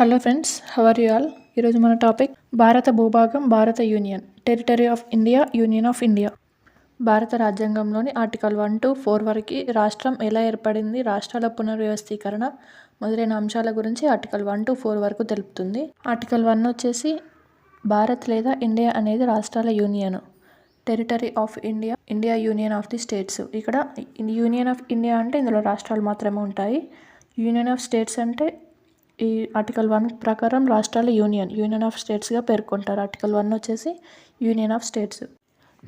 Hello friends how are you all మన topic భారత భూభాగం భారత union territory of India union of India భారత రాజ్యాంగంలోని ఆర్టికల్ వన్ టు ఫోర్ వరకు రాష్ట్రం ఎలా ఏర్పడింది రాష్ట్రాల పునర్వ్యవస్థీకరణ మొదలైన అంశాల గురించి ఆర్టికల్ వన్ టు ఫోర్ వరకు తెలుపుతుంది. ఆర్టికల్ వన్ వచ్చేసి భారత్ లేదా ఇండియా అనేది రాష్ట్రాల union territory of India India union of the states ఇక్కడ యూనియన్ ఆఫ్ ఇండియా అంటే ఇందులో రాష్ట్రాలు మాత్రమే ఉంటాయి. యూనియన్ ఆఫ్ స్టేట్స్ అంటే ఈ ఆర్టికల్ వన్ ప్రకారం రాష్ట్రాలు యూనియన్ యూనియన్ ఆఫ్ స్టేట్స్గా పేర్కొంటారు. ఆర్టికల్ వన్ వచ్చేసి union of states.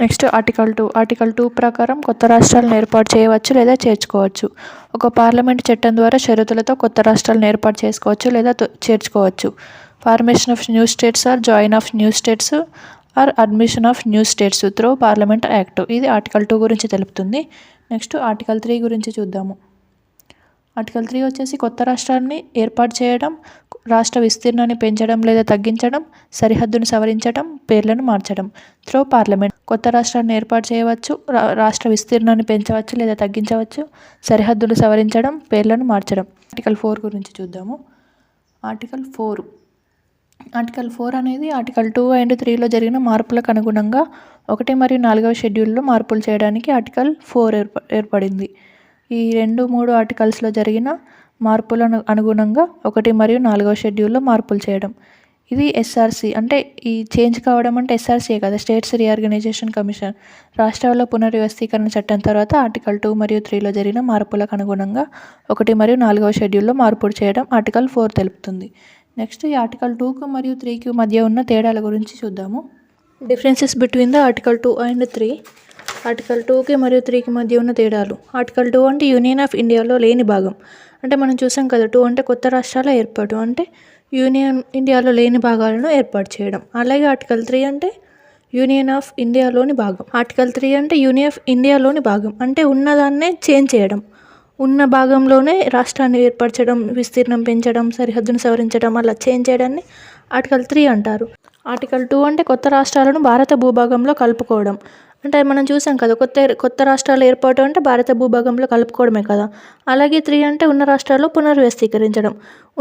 Next article two article two ప్రకారం కొత్త రాష్ట్రాలను ఏర్పాటు చేయవచ్చు లేదా చేర్చుకోవచ్చు. ఒక పార్లమెంట్ చట్టం ద్వారా షరతులతో కొత్త రాష్ట్రాలను ఏర్పాటు చేసుకోవచ్చు లేదా చేర్చుకోవచ్చు. Formation of new states or join of new states or admission of new states through parliament act ఇది ఆర్టికల్ టూ గురించి తెలుపుతుంది. నెక్స్ట్ ఆర్టికల్ త్రీ గురించి చూద్దాము. ఆర్టికల్ త్రీ వచ్చేసి కొత్త రాష్ట్రాన్ని ఏర్పాటు చేయడం రాష్ట్ర విస్తీర్ణాన్ని పెంచడం లేదా తగ్గించడం సరిహద్దును సవరించడం పేర్లను మార్చడం. Through parliament. కొత్త రాష్ట్రాన్ని ఏర్పాటు చేయవచ్చు రా- రాష్ట్ర విస్తీర్ణాన్ని పెంచవచ్చు లేదా తగ్గించవచ్చు సరిహద్దులు సవరించడం పేర్లను మార్చడం. ఆర్టికల్ ఫోర్ గురించి చూద్దాము. Article four. ఆర్టికల్ ఫోర్ అనేది ఆర్టికల్ టూ అండ్ త్రీలో జరిగిన మార్పులకు అనుగుణంగా ఒకటి మరియు నాలుగవ షెడ్యూల్లో మార్పులు చేయడానికి ఆర్టికల్ ఫోర్ ఏర్ప ఏర్పడింది. ఈ రెండు మూడు ఆర్టికల్స్లో జరిగిన మార్పులను అనుగుణంగా ఒకటి మరియు నాలుగవ షెడ్యూల్లో మార్పులు చేయడం. ఇది ఎస్ఆర్సి అంటే ఈ చేంజ్ కావడం అంటే ఎస్ఆర్సీఏ కదా స్టేట్స్ రీఆర్గనైజేషన్ కమిషన్. రాష్ట్రాల పునర్వ్యవస్థీకరణ చట్టం తర్వాత ఆర్టికల్ టూ మరియు త్రీలో జరిగిన మార్పులకు అనుగుణంగా ఒకటి మరియు నాలుగవ షెడ్యూల్లో మార్పులు చేయడం ఆర్టికల్ ఫోర్ తెలుపుతుంది. నెక్స్ట్ ఈ ఆర్టికల్ టూకు మరియు త్రీకి మధ్య ఉన్న తేడాల గురించి చూద్దాము. Differences between the article two and three. Article టూకి మరియు త్రీకి మధ్య ఉన్న తేడాలు. ఆర్టికల్ టూ అంటే యూనియన్ ఆఫ్ ఇండియాలో లేని భాగం. అంటే మనం చూసాం కదా టూ అంటే కొత్త రాష్ట్రాల ఏర్పాటు. అంటే యూనియన్ ఇండియాలో లేని భాగాలను ఏర్పాటు చేయడం. అలాగే ఆర్టికల్ త్రీ అంటే యూనియన్ ఆఫ్ ఇండియాలోని భాగం. ఆర్టికల్ త్రీ అంటే యూనియన్ ఆఫ్ ఇండియాలోని భాగం. అంటే ఉన్నదాన్నే చేంజ్ చేయడం. ఉన్న భాగంలోనే రాష్ట్రాన్ని ఏర్పరచడం విస్తీర్ణం పెంచడం సరిహద్దును సవరించడం అలా చేంజ్ చేయడాన్ని ఆర్టికల్ త్రీ అంటారు. ఆర్టికల్ టూ అంటే కొత్త రాష్ట్రాలను భారత భూభాగంలో కలుపుకోవడం. అంటే మనం చూసాం కదా కొత్త కొత్త రాష్ట్రాల ఏర్పాటు అంటే భారత భూభాగంలో కలుపుకోవడమే కదా. అలాగే త్రీ అంటే ఉన్న రాష్ట్రాల్లో పునర్వ్యవస్థీకరించడం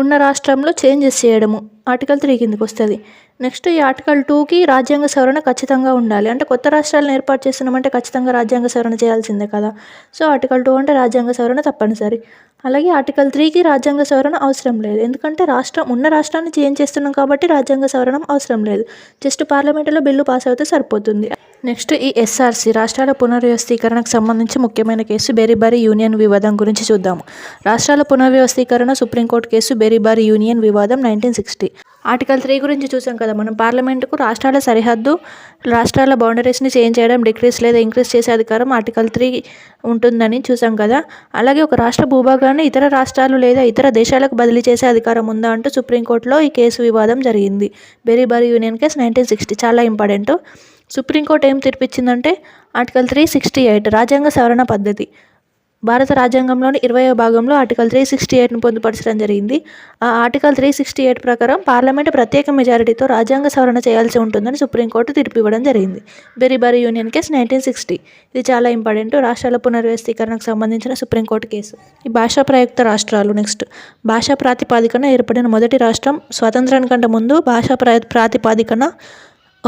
ఉన్న రాష్ట్రంలో చేంజెస్ చేయడము ఆర్టికల్ త్రీ కిందకి వస్తుంది. నెక్స్ట్ ఈ ఆర్టికల్ టూకి రాజ్యాంగ సవరణ ఖచ్చితంగా ఉండాలి. అంటే కొత్త రాష్ట్రాలను ఏర్పాటు చేస్తున్నామంటే ఖచ్చితంగా రాజ్యాంగ సవరణ చేయాల్సిందే కదా. సో ఆర్టికల్ టూ అంటే రాజ్యాంగ సవరణ తప్పనిసరి. అలాగే ఆర్టికల్ త్రీకి రాజ్యాంగ సవరణ అవసరం లేదు. ఎందుకంటే రాష్ట్రం ఉన్న రాష్ట్రాన్ని చేంజ్ చేస్తున్నాం కాబట్టి రాజ్యాంగ సవరణ అవసరం లేదు. జస్ట్ పార్లమెంటులో బిల్లు పాస్ అవుతే సరిపోతుంది. నెక్స్ట్ ఈ ఎస్ఆర్సి రాష్ట్రాల పునర్వ్యవస్థీకరణకు సంబంధించి ముఖ్యమైన కేసు బెరిబారి యూనియన్ వివాదం గురించి చూద్దాము రాష్ట్రాల పునర్వ్యవస్థీకరణ Supreme Court case Berubari Union వివాదం నైన్టీన్ సిక్స్టీ. ఆర్టికల్ త్రీ గురించి చూసాం కదా మనం పార్లమెంటుకు రాష్ట్రాల సరిహద్దు రాష్ట్రాల బౌండరీస్ని చేంజ్ చేయడం డిక్రీస్ లేదా ఇంక్రీజ్ చేసే అధికారం ఆర్టికల్ త్రీ ఉంటుందని చూసాం కదా. అలాగే ఒక రాష్ట్ర భూభాగాన్ని ఇతర రాష్ట్రాలు లేదా ఇతర దేశాలకు బదిలీ చేసే అధికారం ఉందా అంటూ సుప్రీంకోర్టులో ఈ కేసు వివాదం జరిగింది. Berubari union case nineteen sixty చాలా ఇంపార్టెంట్. సుప్రీంకోర్టు ఏం తీర్పిచ్చిందంటే ఆర్టికల్ త్రీ సిక్స్టీ ఎయిట్ రాజ్యాంగ సవరణ పద్ధతి. భారత రాజ్యాంగంలోని ఇరవయో భాగంలో ఆర్టికల్ త్రీ సిక్స్టీ ఎయిట్ను పొందుపరచడం జరిగింది. ఆ ఆర్టికల్ త్రీ సిక్స్టీ ఎయిట్ ప్రకారం పార్లమెంటు ప్రత్యేక మెజారిటీతో రాజ్యాంగ సవరణ చేయాల్సి ఉంటుందని సుప్రీంకోర్టు తీర్పు ఇవ్వడం జరిగింది. Berubari union case nineteen sixty. ఇది చాలా ఇంపార్టెంట్. రాష్ట్రాల పునర్వ్యవస్థీకరణకు సంబంధించిన సుప్రీంకోర్టు కేసు. ఈ భాషా ప్రయుక్త రాష్ట్రాలు నెక్స్ట్. భాషా ప్రాతిపాదికన ఏర్పడిన మొదటి రాష్ట్రం స్వాతంత్రానికంటే ముందు భాషా ప్రా ప్రాతిపాదికన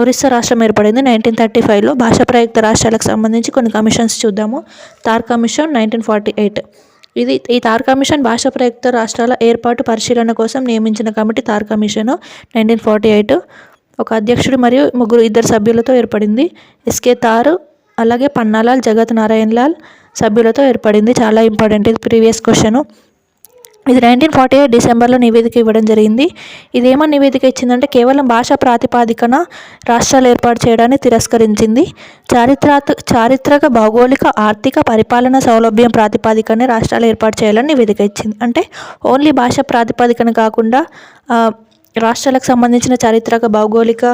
ఒరిస్సా రాష్ట్రం ఏర్పడింది. నైన్టీన్ థర్టీ ఫైవ్లో భాషా ప్రయుక్త రాష్ట్రాలకు సంబంధించి కొన్ని కమిషన్స్ చూద్దాము. Dhar commission nineteen forty eight. ఇది ఈ తార్ కమిషన్ భాషా ప్రయుక్త రాష్ట్రాల ఏర్పాటు పరిశీలన కోసం నియమించిన committee Dhar commission nineteen forty eight. ఒక అధ్యక్షుడు మరియు ముగ్గురు ఇద్దరు సభ్యులతో ఏర్పడింది. ఎస్కే తారు అలాగే పన్నాలాల్ జగత్ నారాయణ్ లాల్ సభ్యులతో ఏర్పడింది. చాలా ఇంపార్టెంట్ ఇది ప్రీవియస్ క్వశ్చన్. ఇది నైన్టీన్ ఫార్టీ ఎయిట్ డిసెంబర్లో నివేదిక ఇవ్వడం జరిగింది. ఇది నివేదిక ఇచ్చిందంటే కేవలం భాషా ప్రాతిపాదికన రాష్ట్రాలు ఏర్పాటు చేయడాన్ని తిరస్కరించింది. చారిత్రాత చారిత్రక భౌగోళిక ఆర్థిక పరిపాలన సౌలభ్యం ప్రాతిపాదికనే రాష్ట్రాలు ఏర్పాటు చేయాలని నివేదిక ఇచ్చింది. అంటే ఓన్లీ భాష ప్రాతిపాదికన కాకుండా రాష్ట్రాలకు సంబంధించిన చారిత్రక భౌగోళిక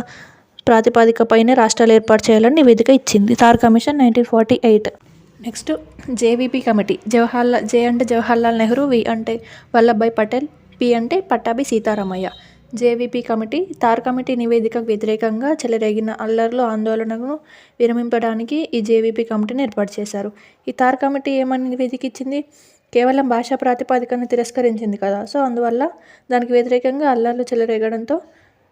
ప్రాతిపాదికపైనే రాష్ట్రాలు ఏర్పాటు చేయాలని నివేదిక ఇచ్చింది. Dhar commission nineteen forty eight next JVP committee. Jawaharlal J అంటే జవహర్లాల్ నెహ్రూ వి అంటే వల్లభాయ్ పటేల్ పి అంటే Pattabhi Sitaramayya. JVP committee Dhar committee నివేదికకు వ్యతిరేకంగా చెలరేగిన అల్లర్లు ఆందోళనను విరమింపడానికి ఈ జేవీపీ కమిటీని ఏర్పాటు చేశారు. ఈ తార్ కమిటీ ఏమని నివేదిక ఇచ్చింది కేవలం భాషా ప్రాతిపదికను తిరస్కరించింది కదా. సో అందువల్ల దానికి వ్యతిరేకంగా అల్లర్లు చెలరేగడంతో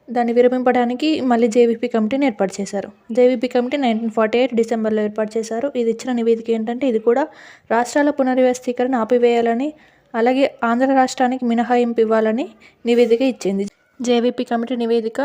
దాన్ని విరమింపడానికి మళ్ళీ జేవీపీ కమిటీని ఏర్పాటు చేశారు. JVP committee nineteen forty eight డిసెంబర్లో ఏర్పాటు చేశారు. ఇది ఇచ్చిన నివేదిక ఏంటంటే ఇది కూడా రాష్ట్రాల పునర్వ్యవస్థీకరణ ఆపివేయాలని అలాగే ఆంధ్ర రాష్ట్రానికి మినహాయింపు ఇవ్వాలని నివేదిక ఇచ్చింది. జేవీపీ కమిటీ నివేదిక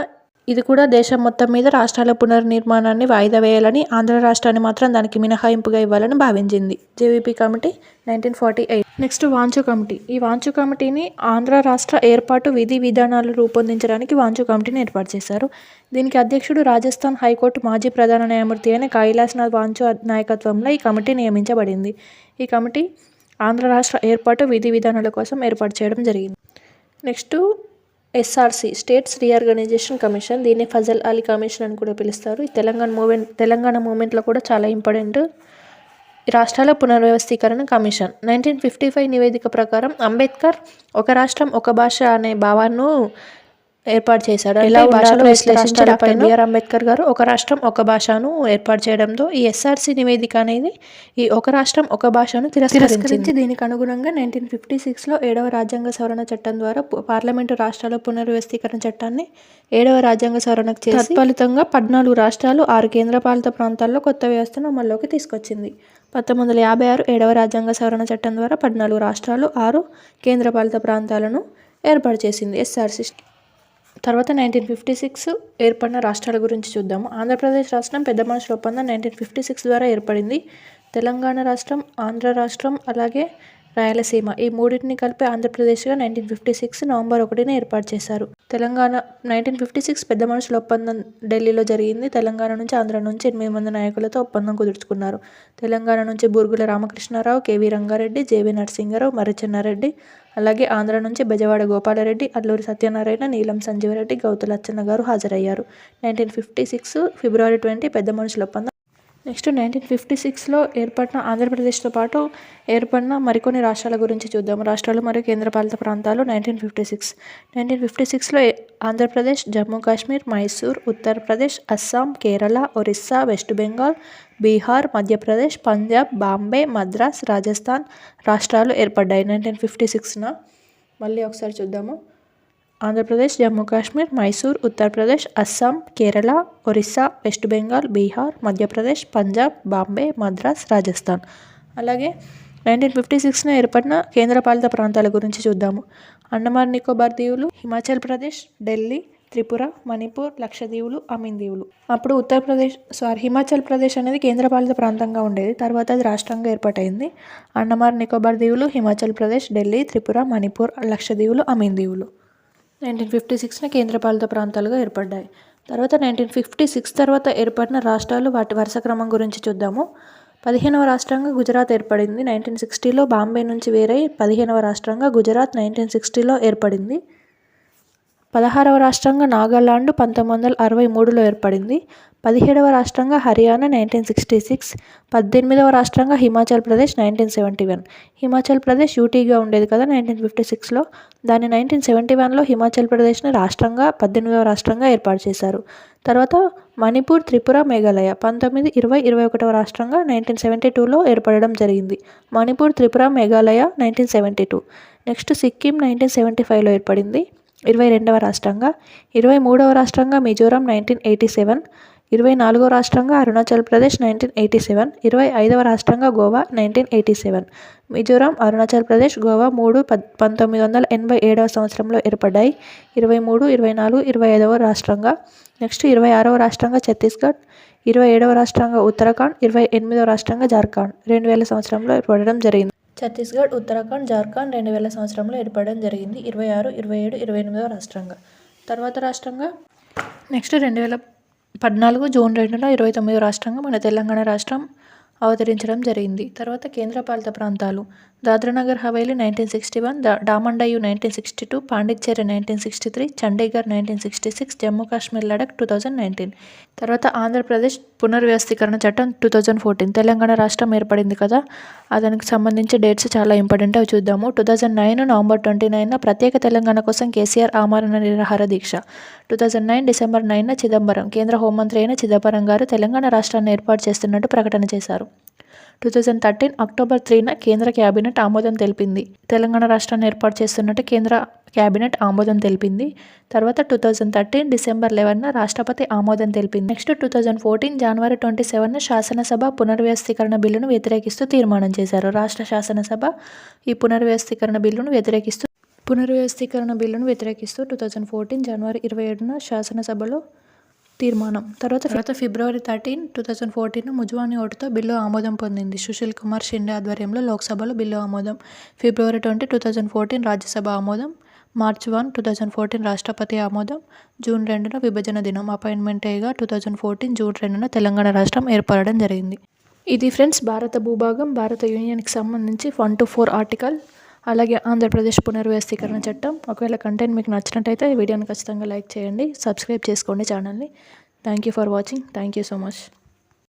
ఇది కూడా దేశం మొత్తం మీద రాష్ట్రాల పునర్నిర్మాణాన్ని వాయిదా వేయాలని ఆంధ్ర రాష్ట్రాన్ని మాత్రం దానికి మినహాయింపుగా ఇవ్వాలని భావించింది. JVP committee nineteen forty eight. Next Wanchoo committee. ఈ వాంచు కమిటీని ఆంధ్ర రాష్ట్ర ఏర్పాటు విధి విధానాలు రూపొందించడానికి వాంచు కమిటీని ఏర్పాటు చేశారు. దీనికి అధ్యక్షుడు రాజస్థాన్ హైకోర్టు మాజీ ప్రధాన న్యాయమూర్తి అయిన కైలాస్నాథ్ వాంచు నాయకత్వంలో ఈ కమిటీ నియమించబడింది. ఈ కమిటీ ఆంధ్ర రాష్ట్ర ఏర్పాటు విధి విధానాల కోసం ఏర్పాటు చేయడం జరిగింది. Next SRC states reorganisation commission దీన్ని ఫజల్ అలీ కమిషన్ అని కూడా పిలుస్తారు. ఈ తెలంగాణ మూమెంట్ తెలంగాణ మూమెంట్లో కూడా చాలా ఇంపార్టెంట్ రాష్ట్రాల పునర్వ్యవస్థీకరణ కమిషన్. నైన్టీన్ ఫిఫ్టీ ఫైవ్ నివేదిక ప్రకారం అంబేద్కర్ ఒక రాష్ట్రం ఒక భాష అనే భావాన్ని ఏర్పాటు చేశాడు. ఎలా భాషలో విశ్లేషించారు డాక్టర్ బిఆర్ అంబేద్కర్ గారు ఒక రాష్ట్రం ఒక భాషను ఏర్పాటు చేయడంతో ఈ ఎస్ఆర్సి నివేదిక అనేది ఈ ఒక రాష్ట్రం ఒక భాషను తిరస్కరించి దీనికి అనుగుణంగా నైన్టీన్ ఫిఫ్టీ సిక్స్లో ఏడవ రాజ్యాంగ సవరణ చట్టం ద్వారా పార్లమెంటు రాష్ట్రాల పునర్వ్యవస్థీకరణ చట్టాన్ని ఏడవ రాజ్యాంగ సవరణకు చేసి తత్ఫలితంగా పద్నాలుగు రాష్ట్రాలు ఆరు కేంద్రపాలిత ప్రాంతాల్లో కొత్త వ్యవస్థను అమల్లోకి తీసుకొచ్చింది. పంతొమ్మిది వందల యాభై ఆరు ఏడవ రాజ్యాంగ సవరణ చట్టం ద్వారా పద్నాలుగు రాష్ట్రాలు ఆరు కేంద్రపాలిత ప్రాంతాలను ఏర్పాటు చేసింది. ఎస్ఆర్సి తర్వాత నైన్టీన్ ఫిఫ్టీ సిక్స్ ఏర్పడిన రాష్ట్రాల గురించి చూద్దాము. ఆంధ్రప్రదేశ్ రాష్ట్రం పెద్ద మనుషుల ఒప్పందం నైన్టీన్ ఫిఫ్టీ సిక్స్ ద్వారా ఏర్పడింది. తెలంగాణ రాష్ట్రం ఆంధ్ర రాష్ట్రం అలాగే రాయలసీమ. ఈ మూడింటిని కలిపి ఆంధ్రప్రదేశ్గా నైన్టీన్ ఫిఫ్టీ సిక్స్ నవంబర్ ఒకటిన ఏర్పాటు చేశారు. తెలంగాణ నైన్టీన్ ఫిఫ్టీ సిక్స్ పెద్ద మనుషుల ఒప్పందం ఢిల్లీలో జరిగింది. తెలంగాణ నుంచి ఆంధ్ర నుంచి ఎనిమిది మంది నాయకులతో ఒప్పందం కుదుర్చుకున్నారు. తెలంగాణ నుంచి బూర్గుల రామకృష్ణారావు కేవీ రంగారెడ్డి జేవీ నరసింహారావు మర్రిచెన్నారెడ్డి అలాగే ఆంధ్ర నుంచి బెజవాడ గోపాలరెడ్డి అల్లూరి సత్యనారాయణ నీలం సంజీవరెడ్డి గౌతు లచ్చన్న గారు హాజరయ్యారు. Nineteen fifty six February twenty పెద్ద మనుషుల ఒప్పందం నెక్స్ట్ నైన్టీన్ ఫిఫ్టీ సిక్స్లో ఏర్పడిన ఆంధ్రప్రదేశ్తో పాటు ఏర్పడిన మరికొన్ని రాష్ట్రాల గురించి చూద్దాం. రాష్ట్రాలు మరియు కేంద్రపాలిత ప్రాంతాలు nineteen fifty six. Nineteen fifty సిక్స్లో ఆంధ్రప్రదేశ్ జమ్మూ కాశ్మీర్ మైసూర్ ఉత్తరప్రదేశ్ అస్సాం కేరళ ఒరిస్సా వెస్ట్ బెంగాల్ బీహార్ మధ్యప్రదేశ్ పంజాబ్ బాంబే మద్రాస్ రాజస్థాన్ రాష్ట్రాలు ఏర్పడ్డాయి నైన్టీన్ ఫిఫ్టీ సిక్స్న. మళ్ళీ ఒకసారి చూద్దాము. ఆంధ్రప్రదేశ్ జమ్మూ కాశ్మీర్ మైసూర్ ఉత్తరప్రదేశ్ అస్సాం కేరళ ఒరిస్సా వెస్ట్ బెంగాల్ బీహార్ మధ్యప్రదేశ్ పంజాబ్ బాంబే మద్రాస్ రాజస్థాన్. అలాగే నైన్టీన్ ఫిఫ్టీ సిక్స్న ఏర్పడిన కేంద్రపాలిత ప్రాంతాల గురించి చూద్దాము. అండమాన్ నికోబార్ దీవులు హిమాచల్ ప్రదేశ్ ఢిల్లీ త్రిపుర మణిపూర్ లక్షదీవులు అమీన్ దీవులు. అప్పుడు ఉత్తరప్రదేశ్ సారీ హిమాచల్ ప్రదేశ్ అనేది కేంద్రపాలిత ప్రాంతంగా ఉండేది. తర్వాత అది రాష్ట్రంగా ఏర్పాటైంది. అండమాన్ నికోబార్ దీవులు హిమాచల్ ప్రదేశ్ ఢిల్లీ త్రిపుర మణిపూర్ లక్షదీవులు అమీన్ దీవులు. నైన్టీన్ ఫిఫ్టీ సిక్స్న కేంద్రపాలిత ప్రాంతాలుగా ఏర్పడ్డాయి. తర్వాత నైన్టీన్ ఫిఫ్టీ సిక్స్ తర్వాత ఏర్పడిన రాష్ట్రాలు వాటి వరుస క్రమం గురించి చూద్దాము. పదిహేనవ రాష్ట్రంగా గుజరాత్ ఏర్పడింది. నైన్టీన్ సిక్స్టీలో బాంబే నుంచి వేరై పదిహేనవ రాష్ట్రంగా గుజరాత్ నైన్టీన్ సిక్స్టీలో ఏర్పడింది. పదహారవ రాష్ట్రంగా నాగాలాండ్ పంతొమ్మిది వందల అరవై మూడులో ఏర్పడింది. పదిహేడవ రాష్ట్రంగా హర్యానా నైన్టీన్ సిక్స్టీ సిక్స్. పద్దెనిమిదవ రాష్ట్రంగా Himachal Pradesh nineteen seventy one. Himachal Pradesh యూటీగా ఉండేది కదా నైన్టీన్ ఫిఫ్టీ సిక్స్లో. దాన్ని నైన్టీన్ సెవెంటీ వన్లో హిమాచల్ ప్రదేశ్ని రాష్ట్రంగా పద్దెనిమిదవ రాష్ట్రంగా ఏర్పాటు చేశారు. తర్వాత మణిపూర్ త్రిపుర మేఘాలయ పంతొమ్మిది ఇరవై ఇరవై ఒకటవ రాష్ట్రంగా నైన్టీన్ సెవెంటీ టూలో ఏర్పడడం జరిగింది. Manipur Tripura Meghalaya nineteen seventy two. Next Sikkim nineteen seventy ఫైవ్లో ఏర్పడింది. ఇరవై రెండవ రాష్ట్రంగా ఇరవై మూడవ రాష్ట్రంగా మిజోరాం నైన్టీన్ ఎయిటీ సెవెన్ ఇరవై నాలుగవ రాష్ట్రంగా Arunachal Pradesh nineteen eighty seven ఇరవై ఐదవ రాష్ట్రంగా Goa nineteen eighty seven Mizoram Arunachal Pradesh Goa మూడు పంతొమ్మిది వందల ఎనభై ఏడవ సంవత్సరంలో ఏర్పడ్డాయి. ఇరవై మూడు ఇరవై నాలుగు ఇరవై ఐదవ రాష్ట్రంగా నెక్స్ట్ ఇరవై ఆరవ రాష్ట్రంగా ఛత్తీస్గఢ్ ఇరవై ఏడవ రాష్ట్రంగా ఉత్తరాఖండ్ ఇరవై ఎనిమిదవ రాష్ట్రంగా జార్ఖండ్. రెండు వేల సంవత్సరంలో ఏర్పడడం జరిగింది. ఛత్తీస్గఢ్ ఉత్తరాఖండ్ జార్ఖండ్ రెండు వేల సంవత్సరంలో ఏర్పడడం జరిగింది. ఇరవై ఆరు ఇరవై ఏడు ఇరవై ఎనిమిదవ రాష్ట్రంగా. తర్వాత రాష్ట్రంగా? నెక్స్ట్ రెండు వేల పద్నాలుగు జూన్ రెండున ఇరవై తొమ్మిదో రాష్ట్రంగా మన తెలంగాణ రాష్ట్రం అవతరించడం జరిగింది. తర్వాత కేంద్రపాలిత ప్రాంతాలు. Dadra Nagar Haveli nineteen sixty one దా Daman Diu nineteen sixty two Pondicherry nineteen sixty three Chandigarh nineteen sixty six Jammu Kashmir Ladakh two thousand nineteen. తర్వాత ఆంధ్రప్రదేశ్ పునర్వ్యవస్థీకరణ చట్టం టూ థౌజండ్ ఫోర్టీన్. తెలంగాణ రాష్ట్రం ఏర్పడింది కదా? దానికి సంబంధించి డేట్స్ చాలా ఇంపార్టెంట్ అవి చూద్దాము. Two thousand nine November twenty nine ప్రత్యేక తెలంగాణ కోసం కేసీఆర్ ఆమరణ నిరాహార దీక్ష. Two thousand nine December nine Chidambaram కేంద్ర హోంమంత్రి అయిన చిదంబరం గారు తెలంగాణ రాష్ట్రాన్ని ఏర్పాటు చేస్తున్నట్టు ప్రకటన చేశారు. టూ థౌజండ్ థర్టీన్ అక్టోబర్ త్రీన కేంద్ర క్యాబినెట్ ఆమోదం తెలిపింది. తెలంగాణ రాష్ట్రాన్ని ఏర్పాటు చేస్తున్నట్టు కేంద్ర క్యాబినెట్ ఆమోదం తెలిపింది. తర్వాత టూ థౌజండ్ థర్టీన్ డిసెంబర్ లెవెన్న రాష్ట్రపతి ఆమోదం తెలిపింది. Next two thousand fourteen January twenty seven శాసనసభ పునర్వ్యవస్థీకరణ బిల్లును వ్యతిరేకిస్తూ తీర్మానం చేశారు. రాష్ట్ర శాసనసభ ఈ పునర్వ్యవస్థీకరణ బిల్లును వ్యతిరేకిస్తూ పునర్వ్యవస్థీకరణ బిల్లును వ్యతిరేకిస్తూ టూ థౌజండ్ ఫోర్టీన్ జనవరి ఇరవై ఏడున శాసనసభలో తీర్మానం. తర్వాత తర్వాత February thirteen two thousand fourteen ముజ్వాని ఓటుతో బిల్లు ఆమోదం పొందింది. సుశీల్ కుమార్ షిండే ఆధ్వర్యంలో లోక్సభలో బిల్లు ఆమోదం. February twenty two thousand fourteen Rajya Sabha ఆమోదం. March one two thousand fourteen రాష్ట్రపతి ఆమోదం. జూన్ రెండున విభజన దినం. అపాయింట్మెంట్ అయ్యగా టూ థౌజండ్ ఫోర్టీన్ జూన్ రెండున తెలంగాణ రాష్ట్రం ఏర్పడడం జరిగింది. ఇది ఫ్రెండ్స్ భారత భూభాగం భారత యూనియన్కి సంబంధించి వన్ టు ఫోర్ ఆర్టికల్. అలాగే ఆంధ్రప్రదేశ్ పునర్వ్యవస్థీకరణ చట్టం. ఒకవేళ కంటెంట్ మీకు నచ్చినట్టయితే వీడియోని ఖచ్చితంగా లైక్ చేయండి సబ్స్క్రైబ్ చేసుకోండి ఛానల్ని thank you for watching thank you so much